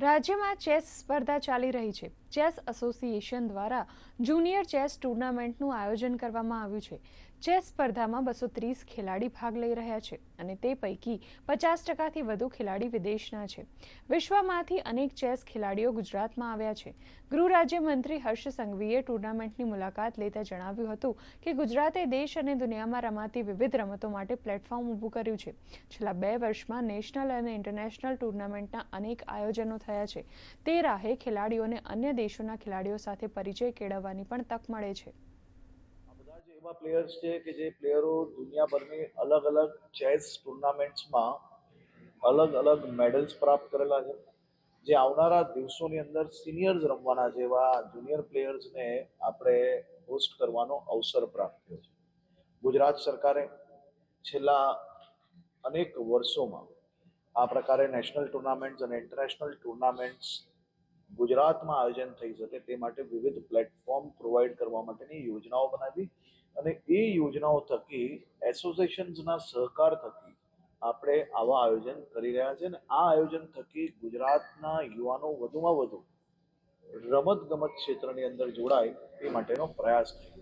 રાજ્યમાં ચેસ સ્પર્ધા ચાલી રહી છે. ચેસ એસોસિએશન દ્વારા જુનિયર ચેસ ટુર્નામેન્ટનું આયોજન કરવામાં આવ્યું છે. ચેસ સ્પર્ધામાં બસો ત્રીસ ખેલાડી ભાગ લઈ રહ્યા છે અને તે પૈકી પચાસ ટકાથી વધુ ખેલાડી વિદેશના છે. વિશ્વમાંથી અનેક ચેસ ખેલાડીઓ ગુજરાતમાં આવ્યા છે. ગૃહ રાજ્યમંત્રી હર્ષ સંઘવીએ ટુર્નામેન્ટની મુલાકાત લેતા જણાવ્યું હતું કે ગુજરાતે દેશ અને દુનિયામાં રમાતી વિવિધ રમતો માટે પ્લેટફોર્મ ઊભું કર્યું છે. છેલ્લા બે વર્ષમાં નેશનલ અને ઇન્ટરનેશનલ ટુર્નામેન્ટના અનેક આયોજનો થયા છે. તે રાહે ખેલાડીઓને અન્ય દેશોના ખેલાડીઓ સાથે પરિચય કેળવવાની પણ તક મળે છે. એવા પ્લેયર્સ છે કે જે પ્લેયરો દુનિયાભરની અલગ અલગ ચેસ ટુર્નામેન્ટ્સમાં અલગ અલગ મેડલ્સ પ્રાપ્ત કરેલા છે. જે આવનારા દિવસોની અંદર સિનિયર્સ રમવાના જેવા જુનિયર પ્લેયર્સને આપણે હોસ્ટ કરવાનો અવસર પ્રાપ્ત થયો છે. ગુજરાત સરકારે છેલ્લા અનેક વર્ષોમાં આ પ્રકારે નેશનલ ટુર્નામેન્ટ્સ અને ઇન્ટરનેશનલ ટુર્નામેન્ટ્સ ગુજરાતમાં આયોજન થઈ શકે તે માટે વિવિધ પ્લેટફોર્મ પ્રોવાઈડ કરવા માટેની યોજનાઓ બનાવી અને એ યોજનાઓ થકી, એસોસિએશન્સના સહકાર થકી આપણે આવા આયોજન કરી રહ્યા છે અને આ આયોજન થકી ગુજરાતના યુવાનો વધુમાં વધુ રમત ગમત ક્ષેત્રની અંદર જોડાય એ માટેનો પ્રયાસ થયો